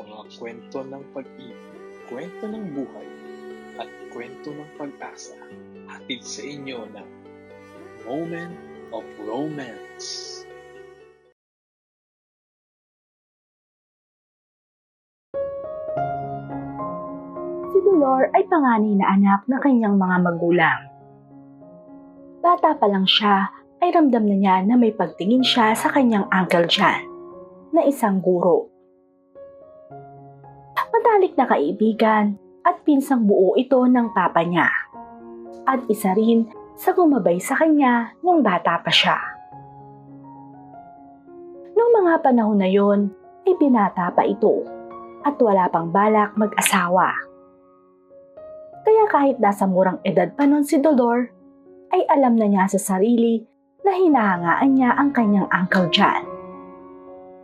mga kwento ng pag-ibig, kwento ng buhay, at kwento ng pag-asa hatid sa inyo ng Moment of Romance. Si Dolor ay panganay na anak ng kanyang mga magulang. Bata pa lang siya ay ramdam na niya na may pagtingin siya sa kanyang uncle John na isang guro. Matalik na kaibigan at pinsang buo ito ng papa niya. At isa rin sa gumabay sa kanya nung bata pa siya. Noong mga panahon na yon, ay binata pa ito at wala pang balak mag-asawa. Kaya kahit nasa murang edad pa nun si Dolor, ay alam na niya sa sarili na hinahangaan niya ang kanyang Uncle John.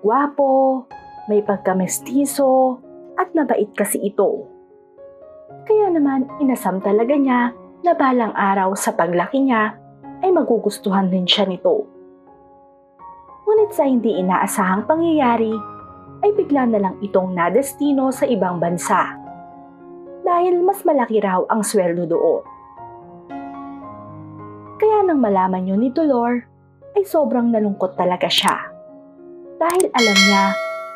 Gwapo, may pagkamestizo, at mabait kasi ito. Kaya naman inasam talaga niya na balang araw sa paglaki niya ay magugustuhan din siya nito. Ngunit sa hindi inaasahang pangyayari, ay bigla na lang itong nadestino sa ibang bansa. Dahil mas malaki raw ang sweldo doon. Kaya nang malaman yun ni Dolor, ay sobrang nalungkot talaga siya. Dahil alam niya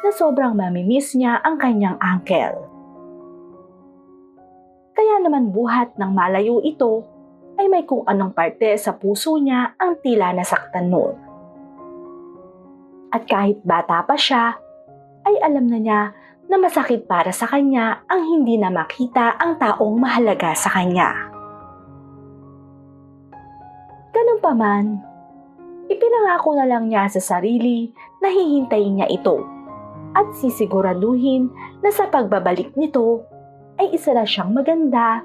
na sobrang mamimiss niya ang kanyang uncle. Kaya naman buhat ng malayo ito, ay may kung anong parte sa puso niya ang tila nasaktan noon. At kahit bata pa siya, ay alam na niya na masakit para sa kanya ang hindi na makita ang taong mahalaga sa kanya. Ganun pa man, ipinangako na lang niya sa sarili na hihintayin niya ito at sisiguraduhin na sa pagbabalik nito ay isa na siyang maganda,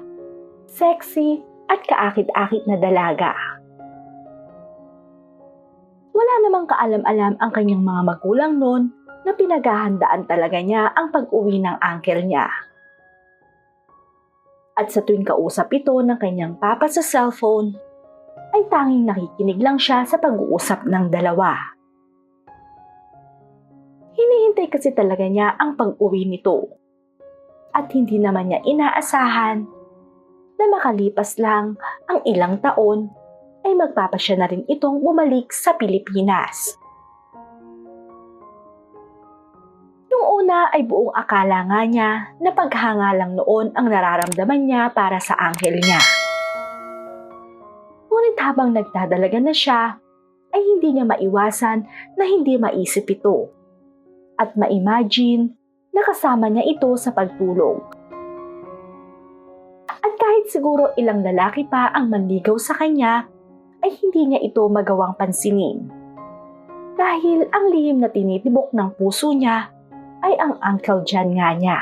sexy at kaakit-akit na dalaga. Wala namang kaalam-alam ang kanyang mga magulang noon na pinaghahandaan talaga niya ang pag-uwi ng uncle niya. At sa tuwing kausap ito ng kanyang papa sa cellphone, ay tanging nakikinig lang siya sa pag-uusap ng dalawa. Hinihintay kasi talaga niya ang pag-uwi nito. At hindi naman niya inaasahan na makalipas lang ang ilang taon ay magpapasya na rin itong bumalik sa Pilipinas. Nung una ay buong akala nga niya na paghanga lang noon ang nararamdaman niya para sa anghel niya. Ngunit habang nagdadalaga na siya, ay hindi niya maiwasan na hindi maisip ito at ma-imagine na kasama niya ito sa pagtulog. At kahit siguro ilang lalaki pa ang manligaw sa kanya, ay hindi niya ito magawang pansinin. Dahil ang lihim na tinitibok ng puso niya ay ang Uncle John nga niya.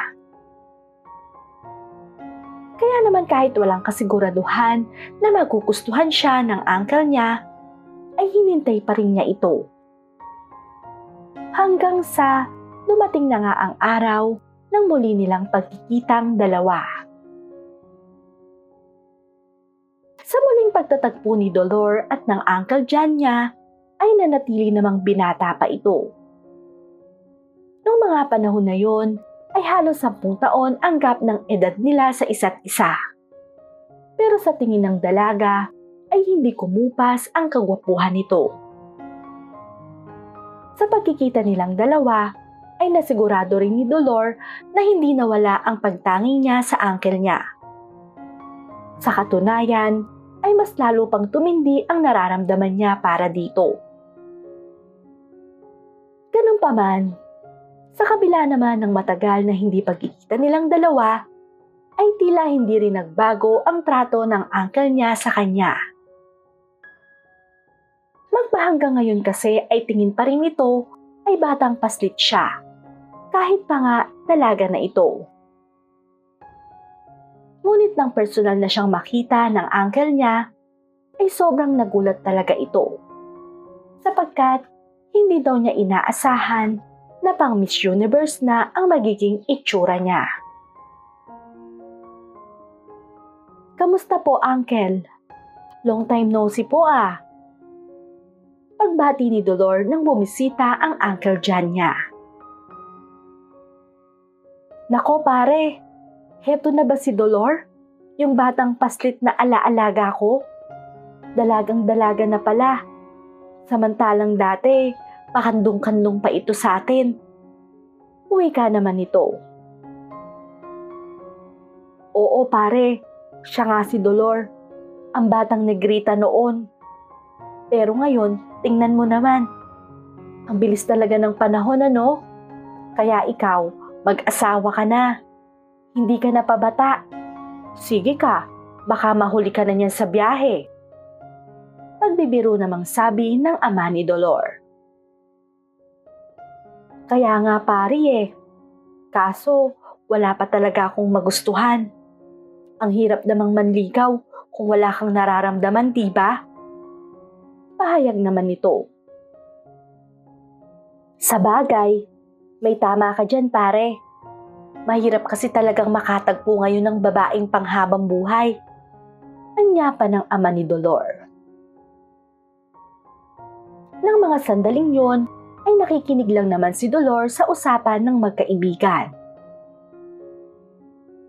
Kaya naman kahit walang kasiguraduhan na magugustuhan siya ng uncle niya, ay hinintay pa rin niya ito. Hanggang sa dumating na nga ang araw ng muli nilang pagkikitang dalawa. Sa muling pagtatagpo ni Dolor at ng Uncle John niya, ay nanatili namang binata pa ito. Noong mga panahon na yon, ay halos sampung taon ang gap ng edad nila sa isa't isa. Pero sa tingin ng dalaga, ay hindi kumupas ang kagwapuhan nito. Sa pagkikita nilang dalawa, ay nasigurado rin ni Dolor na hindi nawala ang pagtangi niya sa uncle niya. Sa katunayan, ay mas lalo pang tumindi ang nararamdaman niya para dito. Ganun pa man, sa kabila naman ng matagal na hindi pagkikita nilang dalawa, ay tila hindi rin nagbago ang trato ng uncle niya sa kanya. Magpahanggang ngayon kasi ay tingin pa rin ito ay batang paslit siya, kahit pa nga dalaga na ito. Ngunit nang personal na siyang makita ng uncle niya, ay sobrang nagulat talaga ito. Sapagkat hindi daw niya inaasahan na pang Miss Universe na ang magiging itsura niya. Kamusta po, Uncle? Long time no see po ah. Pagbati ni Dolor nang bumisita ang Uncle John niya. Nako pare, heto na ba si Dolor? Yung batang paslit na alaalaga ko? Dalagang dalaga na pala. Samantalang dati, pakandong-kandong pa ito sa atin. Uwi ka naman ito. Oo pare, siya nga si Dolor. Ang batang negrita noon. Pero ngayon, tingnan mo naman. Ang bilis talaga ng panahon ano? Kaya ikaw, mag-asawa ka na. Hindi ka na pabata. Sige ka, baka mahuli ka na niyan sa biyahe. Pagbibiro namang sabi ng ama ni Dolor. Kaya nga pari eh. Kaso, wala pa talaga akong magustuhan. Ang hirap namang manligaw kung wala kang nararamdaman, diba? Pahayag naman nito. Sa bagay, may tama ka dyan pare. Mahirap kasi talagang makatagpo ngayon ng babaeng panghabang buhay. Anya pa ng ama ni Dolor. Nang mga sandaling yon, ay nakikinig lang naman si Dolor sa usapan ng magkaibigan.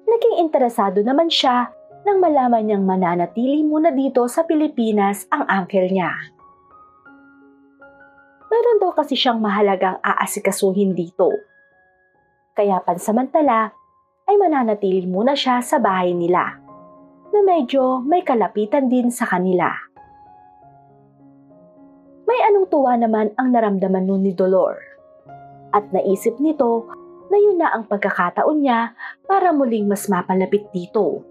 Naging interesado naman siya nang malaman niyang mananatili muna dito sa Pilipinas ang uncle niya. Meron daw kasi siyang mahalagang aasikasuhin dito. Kaya pansamantala ay mananatili muna siya sa bahay nila na medyo may kalapitan din sa kanila. May anong tuwa naman ang naramdaman nun ni Dolor. At naisip nito na yun na ang pagkakataon niya para muling mas mapalapit dito.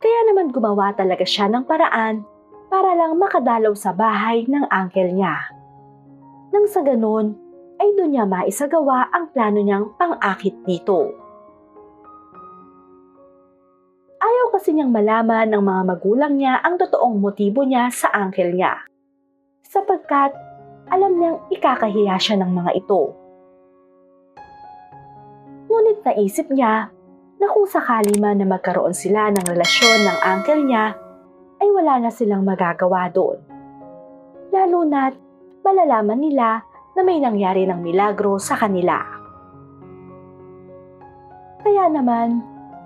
Kaya naman gumawa talaga siya ng paraan para lang makadalaw sa bahay ng uncle niya. Nang sa ganun, ay doon niya maisagawa ang plano niyang pang-akit dito. Ayaw kasi niyang malaman ng mga magulang niya ang totoong motibo niya sa uncle niya. Sapagkat alam niyang ikakahiya siya ng mga ito. Ngunit naisip niya na kung sakali man na magkaroon sila ng relasyon ng uncle niya, ay wala na silang magagawa doon. Lalo na't malalaman nila na may nangyari ng milagro sa kanila. Kaya naman,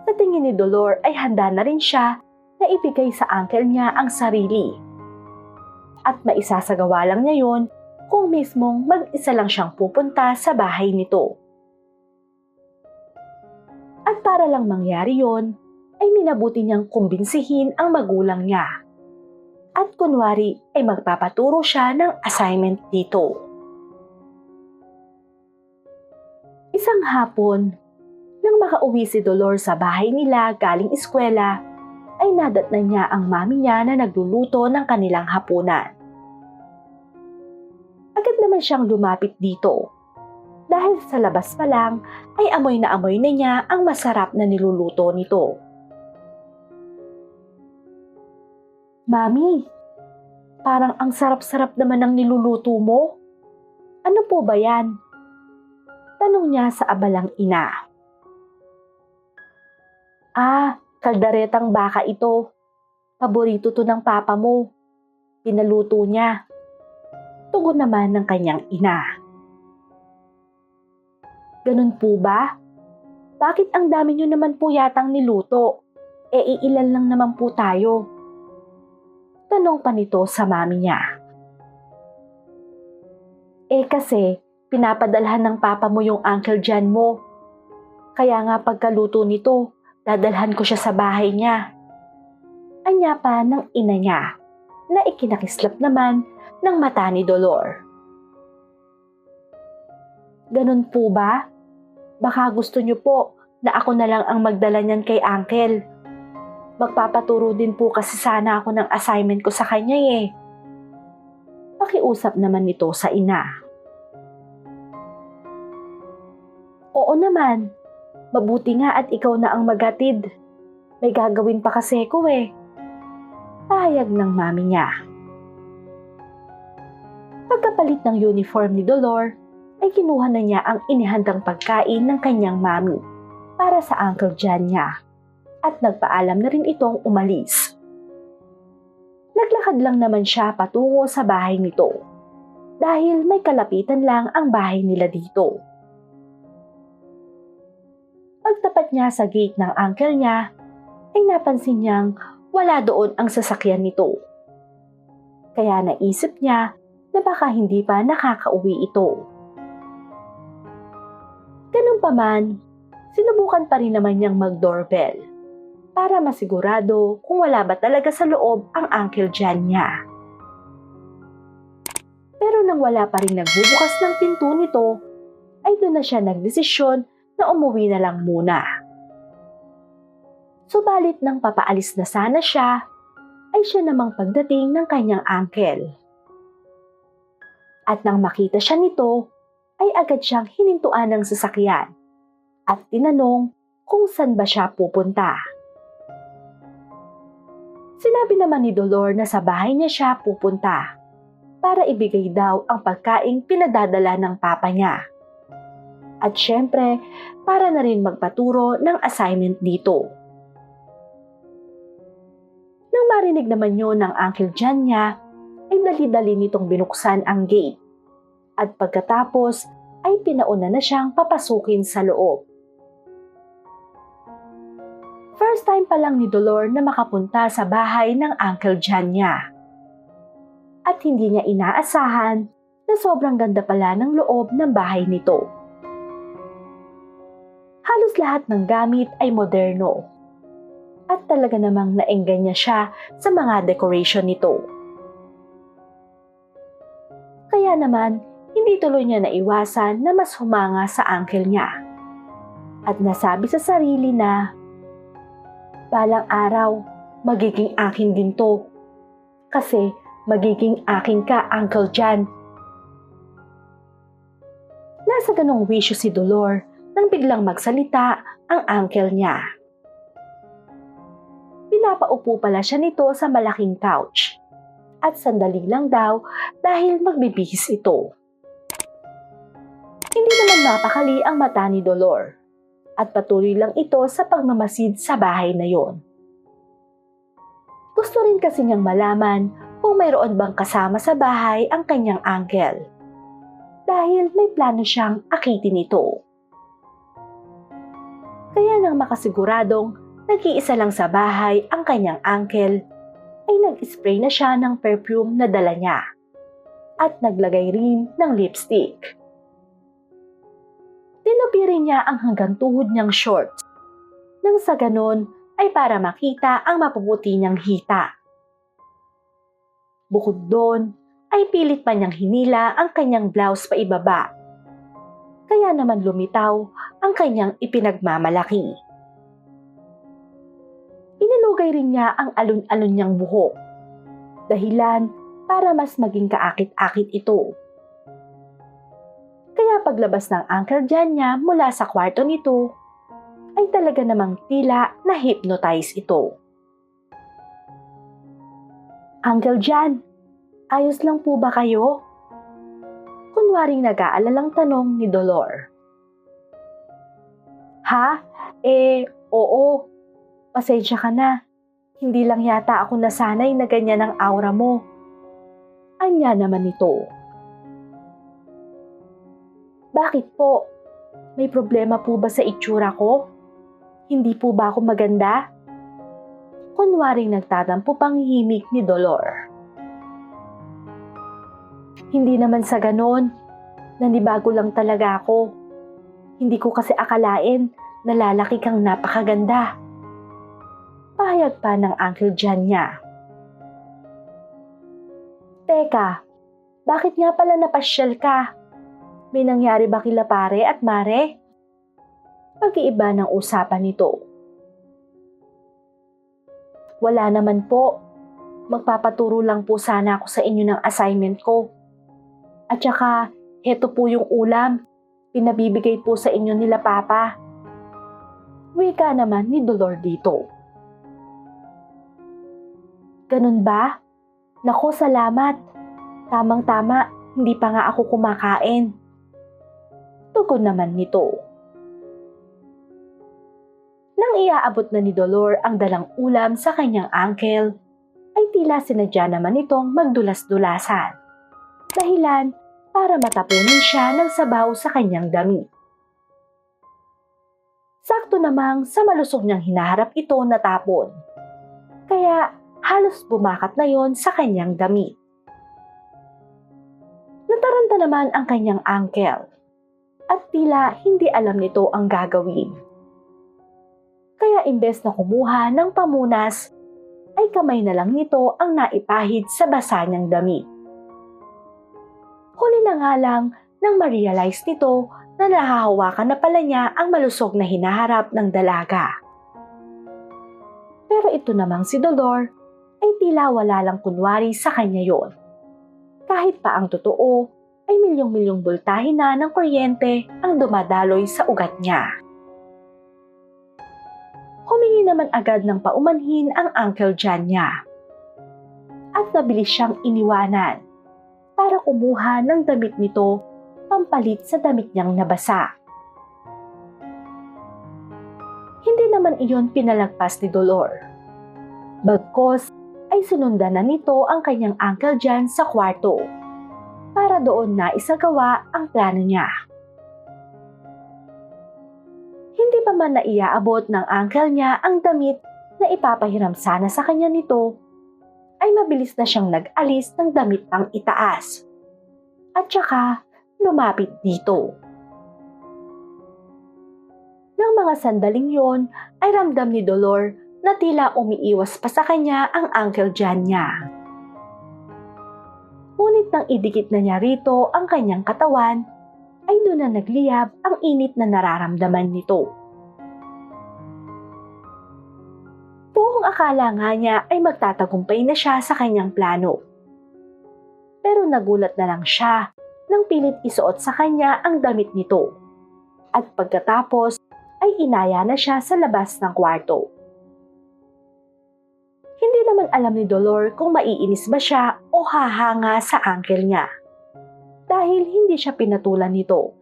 sa tingin ni Dolor ay handa na rin siya na ibigay sa uncle niya ang sarili. At maisasagawa lang niya yon kung mismong mag-isa lang siyang pupunta sa bahay nito. At para lang mangyari yon, ay minabuti niyang kumbinsihin ang magulang niya. At kunwari ay magpapaturo siya ng assignment dito. Isang hapon, nang makauwi si Dolor sa bahay nila galing eskwela, ay nadatnan niya ang mami niya na nagluluto ng kanilang hapunan. Agad naman siyang lumapit dito. Dahil sa labas pa lang ay amoy na amoy na niya ang masarap na niluluto nito. Mami, parang ang sarap-sarap naman ng niluluto mo. Ano po ba yan? Tanong niya sa abalang ina. Ah, kaldaretang baka ito. Paborito to ng papa mo. Pinaluto niya. Tugon naman ng kanyang ina. Ganun po ba? Bakit ang dami niyo naman po yatang niluto? E iilan lang naman po tayo. Tanong pa nito sa mami niya. Eh kasi, pinapadalhan ng papa mo yung Uncle Jan mo. Kaya nga pagkaluto nito, dadalhan ko siya sa bahay niya. Anya pa ng ina niya na ikinakislap naman ng mata ni Dolor. Ganun po ba? Baka gusto niyo po na ako na lang ang magdala niyan kay Uncle. Magpapaturo din po kasi sana ako ng assignment ko sa kanya eh. Pakiusap naman nito sa ina. Oo naman, mabuti nga at ikaw na ang magatid. May gagawin pa kasi ko eh. Pahayag ng mami niya. Pagkapalit ng uniform ni Dolor, ay kinuha na niya ang inihandang pagkain ng kanyang mami para sa Uncle John niya at nagpaalam na rin itong umalis. Naglakad lang naman siya patungo sa bahay nito dahil may kalapitan lang ang bahay nila dito. niya sa gate ng uncle niya, ay napansin niyang wala doon ang sasakyan nito. Kaya naisip niya na baka hindi pa nakakauwi ito. Ganun pa man, sinubukan pa rin naman niyang mag-doorbell para masigurado kung wala ba talaga sa loob ang Uncle John niya. Pero nang wala pa rin nagbubukas ng pinto nito, ay doon na siya nagdesisyon na umuwi na lang muna. Subalit nang papaalis na sana siya, ay siya namang pagdating ng kanyang uncle. At nang makita siya nito, ay agad siyang hinintuan ng sasakyan at tinanong kung saan ba siya pupunta. Sinabi naman ni Dolor na sa bahay niya siya pupunta para ibigay daw ang pagkaing pinadadala ng papa niya. At syempre, para na rin magpaturo ng assignment dito. Nang marinig naman yun ng Uncle John niya, ay dali-dali nitong binuksan ang gate. At pagkatapos ay pinauna na siyang papasukin sa loob. First time pa lang ni Dolor na makapunta sa bahay ng Uncle John niya. At hindi niya inaasahan na sobrang ganda pala ng loob ng bahay nito. Halos lahat ng gamit ay moderno. At talaga namang naengganya siya sa mga decoration nito. Kaya naman, hindi tuloy niya naiwasan na mas humanga sa uncle niya. At nasabi sa sarili na, Balang araw, magiging akin din to. Kasi magiging akin ka, Uncle John. Nasa ganong wisyo si Dolor nang biglang magsalita ang uncle niya. Pinapaupo pala siya nito sa malaking couch. At sandali lang daw dahil magbibihis ito. Hindi naman napakali ang mata ni Dolor at patuloy lang ito sa pagmamasid sa bahay na yon. Gusto rin kasi niyang malaman kung mayroon bang kasama sa bahay ang kanyang uncle dahil may plano siyang akitin ito. Kaya nang makasiguradong nag-iisa lang sa bahay ang kanyang uncle, ay nag-spray na siya ng perfume na dala niya at naglagay rin ng lipstick. Tinupi rin niya ang hanggang tuhod niyang shorts. Nang sa ganon ay para makita ang mapuputi niyang hita. Bukod doon, ay pilit pa niyang hinila ang kanyang blouse pa ibaba. Kaya naman lumitaw ang kanyang ipinagmamalaki. Inilugay rin niya ang alon-alon niyang buhok. Dahilan para mas maging kaakit-akit ito. Paglabas ng Uncle Jan niya mula sa kwarto nito, ay talaga namang tila na hypnotize ito. Uncle Jan, ayos lang po ba kayo? Kunwaring nag-aalalang tanong ni Dolor. Ha? Eh, oo. Pasensya ka na. Hindi lang yata ako nasanay na ganyan ang aura mo. Anya naman ito. Bakit po? May problema po ba sa itsura ko? Hindi po ba ako maganda? Kunwaring nagtatampo pang himik ni Dolor. Hindi naman sa ganon. Nanibago lang talaga ako. Hindi ko kasi akalain na lalaki kang napakaganda. Pahayag pa ng Uncle John niya. Teka, bakit nga pala napasyal ka? May nangyari ba kila pare at mare? Pag-iiba ng usapan nito. Wala naman po. Magpapaturo lang po sana ako sa inyo ng assignment ko. At saka, heto po yung ulam. Pinabibigay po sa inyo nila papa. Wika naman ni Dolor dito. Ganun ba? Nako, salamat. Tamang-tama, hindi pa nga ako kumakain. Tugon naman nito. Nang iaabot na ni Dolor ang dalang ulam sa kanyang uncle, ay tila sinadya naman itong magdulas-dulasan. Dahilan para matapunin siya ng sabaw sa kanyang damit. Sakto namang sa malusog niyang hinaharap ito natapon. Kaya halos bumakat na yon sa kanyang damit. Nataranta naman ang kanyang uncle at tila hindi alam nito ang gagawin. Kaya imbes na kumuha ng pamunas, ay kamay na lang nito ang naipahid sa basa niyang damit. Huli na nga lang nang ma-realize nito na nahahawakan na pala niya ang malusog na hinaharap ng dalaga. Pero ito namang si Dolor ay tila wala lang kunwari sa kanya yon. Kahit pa ang totoo ay milyong-milyong bultahe na ng kuryente ang dumadaloy sa ugat niya. Humingi naman agad ng paumanhin ang Uncle John niya. At nabilis siyang iniwanan para kumuha ng damit nito pampalit sa damit niyang nabasa. Hindi naman iyon pinalagpas ni Dolor. Bagkos ay sinundan na nito ang kanyang Uncle John sa kwarto para doon na isagawa ang plano niya. Hindi pa man naiaabot ng uncle niya ang damit na ipapahiram sana sa kanya nito, ay mabilis na siyang nag-alis ng damit pang itaas. At saka lumapit dito. Nang mga sandaling yon ay ramdam ni Dolor na tila umiiwas pa sa kanya ang Uncle John niya. Ngunit nang idikit na niya rito ang kanyang katawan, ay doon na nagliyab ang init na nararamdaman nito. Buong akala nga niya ay magtatagumpay na siya sa kanyang plano. Pero nagulat na lang siya nang pilit isuot sa kanya ang damit nito. At pagkatapos ay inaya na siya sa labas ng kwarto. Naman alam ni Dolor kung maiinis ba siya o hahanga sa uncle niya. Dahil hindi siya pinatulan nito.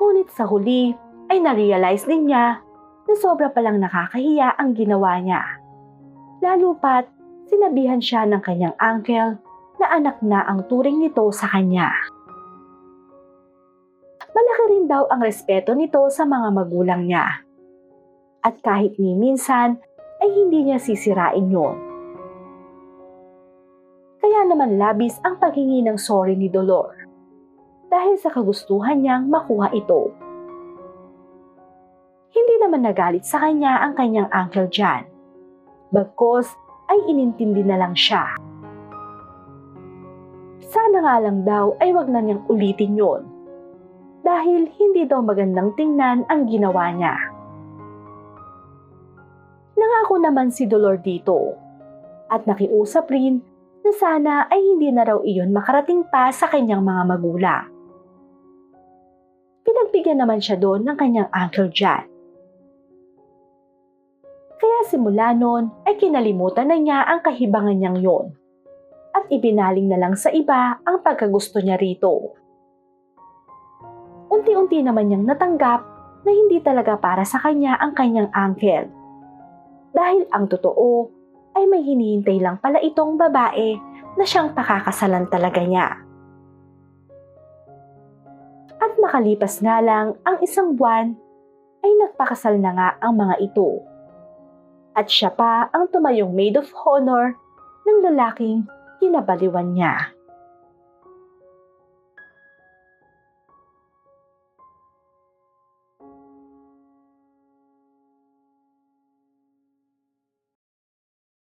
Ngunit sa huli ay narealize din niya na sobra palang nakakahiya ang ginawa niya. Lalo pat sinabihan siya ng kanyang uncle na anak na ang turing nito sa kanya. Malaki rin daw ang respeto nito sa mga magulang niya. At kahit ni minsan ay hindi niya sisirain yon. Kaya naman labis ang paghingi ng sorry ni Dolor dahil sa kagustuhan niyang makuha ito. Hindi naman nagalit sa kanya ang kanyang Uncle John. Bagkos ay inintindi na lang siya. Sana nga lang daw ay wag na niyang ulitin yon dahil hindi daw magandang tingnan ang ginawa niya. Naman si Dolor dito at nakiusap rin na sana ay hindi na raw iyon makarating pa sa kanyang mga magulang. Pinagbigyan naman siya doon ng kanyang Uncle John. Kaya simula noon ay kinalimutan na niya ang kahibangan niyang yon at ibinaling na lang sa iba ang pagkagusto niya rito. Unti-unti naman niyang natanggap na hindi talaga para sa kanya ang kanyang uncle dahil ang totoo ay may hinihintay lang pala itong babae na siyang pakakasalan talaga niya. At makalipas nga lang ang isang buwan, ay nagpakasal na nga ang mga ito. At siya pa ang tumayong maid of honor ng lalaking kinabaliwan niya.